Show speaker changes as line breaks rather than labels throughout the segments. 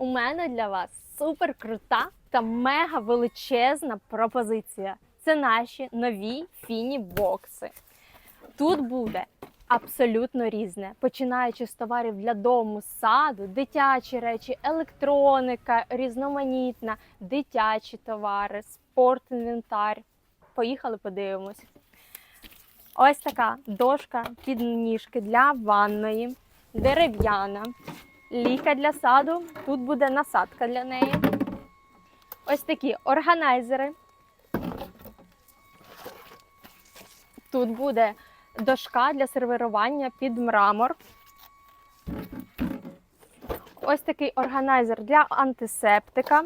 У мене для вас супер крута та мега величезна пропозиція. Це наші нові фіні-бокси. Тут буде абсолютно різне, починаючи з товарів для дому, саду, дитячі речі, електроніка, різноманітна, дитячі товари, спорт, інвентар. Поїхали, подивимось. Ось така дошка під ніжки для ванної, дерев'яна, ліка для саду. Тут буде насадка для неї. Ось такі органайзери. Тут буде дошка для сервірування під мрамор. Ось такий органайзер для антисептика.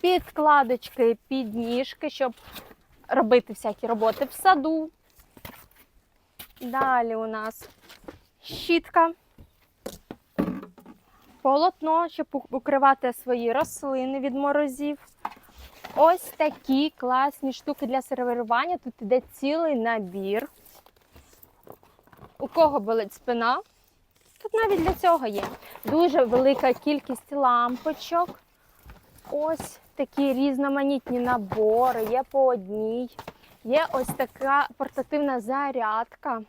Підкладочки під ніжки, щоб робити всякі роботи в саду. Далі у нас щітка, полотно, щоб укривати свої рослини від морозів. Ось такі класні штуки для сервірування. Тут іде цілий набір. У кого болить спина? Тут навіть для цього є. Дуже велика кількість лампочок. Ось такі різноманітні набори, є по одній. Є ось така портативна зарядка,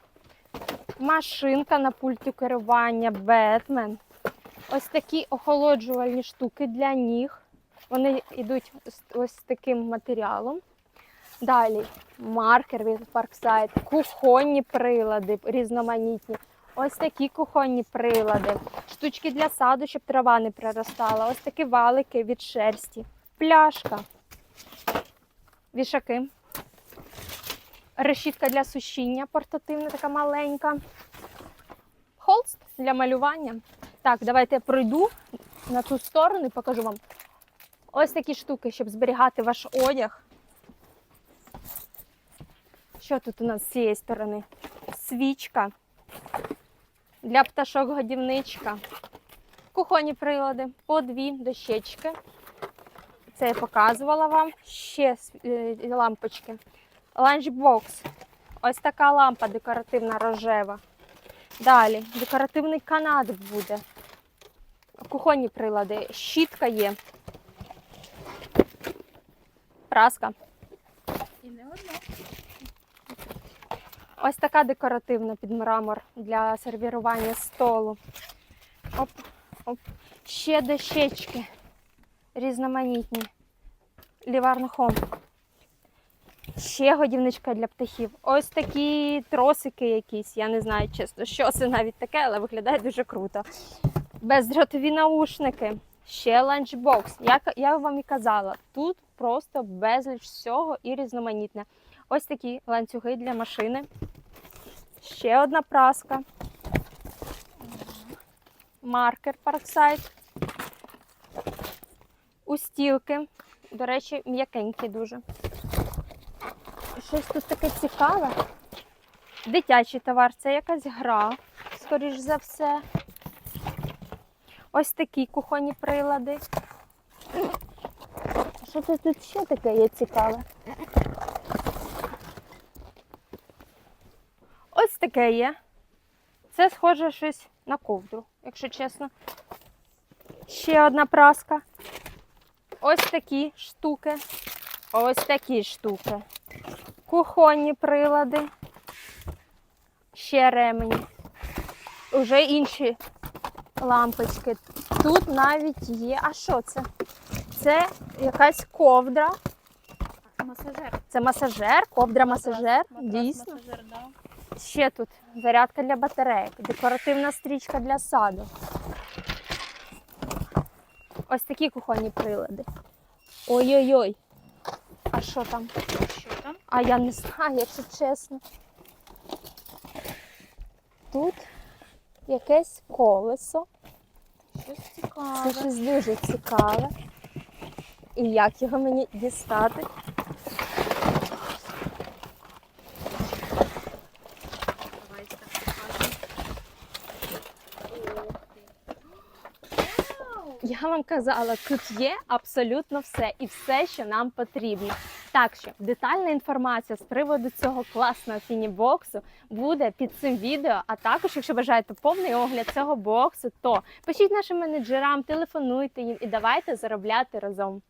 машинка на пульті керування Бетмен. Ось такі охолоджувальні штуки для ніг. Вони йдуть ось таким матеріалом. Далі маркер від Parkside, кухонні прилади різноманітні. Ось такі кухонні прилади, штучки для саду, щоб трава не проростала. Ось такі валики від шерсті, пляшка, вішаки, решітка для сушіння портативна, така маленька. Холст для малювання. Так, давайте я пройду на ту сторону і покажу вам. Ось такі штуки, щоб зберігати ваш одяг. Що тут у нас з цієї сторони? Свічка для пташок годівничка. Кухонні прилади, по дві дощечки. Це я показувала вам. Ще е, лампочки. Ланчбокс. Ось така лампа декоративна рожева. Далі декоративний канат буде. Кухонні прилади. Щітка є. Праска.
І не одна.
Ось така декоративна під мрамор для сервірування столу. Оп, оп. Ще дощечки різноманітні. Ліварно хом. Ще годівничка для птахів. Ось такі тросики якісь. Я не знаю, чесно, що це навіть таке, але виглядає дуже круто. Бездротові наушники. Ще ланчбокс. Як я вам і казала, тут просто безліч всього і різноманітне. Ось такі ланцюги для машини. Ще одна праска. Маркер Parkside. Устілки. До речі, м'якенькі дуже. Щось тут таке цікаве. Дитячий товар, це якась гра, скоріш за все. Ось такі кухонні прилади. Що це тут ще таке є цікаве? Ось таке є. Це схоже щось на ковдру, якщо чесно. Ще одна праска. Ось такі штуки. Ось такі штуки. Кухонні прилади. Ще ремені. Уже інші лампочки. Тут навіть є. А що це? Це якась ковдра.
Масажер.
Це масажер, ковдра масажер.
Матрас
Дійсно.
Масажер, да.
Ще тут зарядка для батарейок, декоративна стрічка для саду. Ось такі кухонні прилади. Ой-ой-ой. А що там?
Що там?
А я не знаю, якщо чесно. Тут якесь колесо.
Щось
Це
цікаве.
щось дуже цікаве. І як його мені дістати?
Давайте!
Я вам казала, тут є абсолютно все і все, що нам потрібно. Так що детальна інформація з приводу цього класного фіні-боксу буде під цим відео. А також, якщо бажаєте повний огляд цього боксу, то пишіть нашим менеджерам, телефонуйте їм і давайте заробляти разом.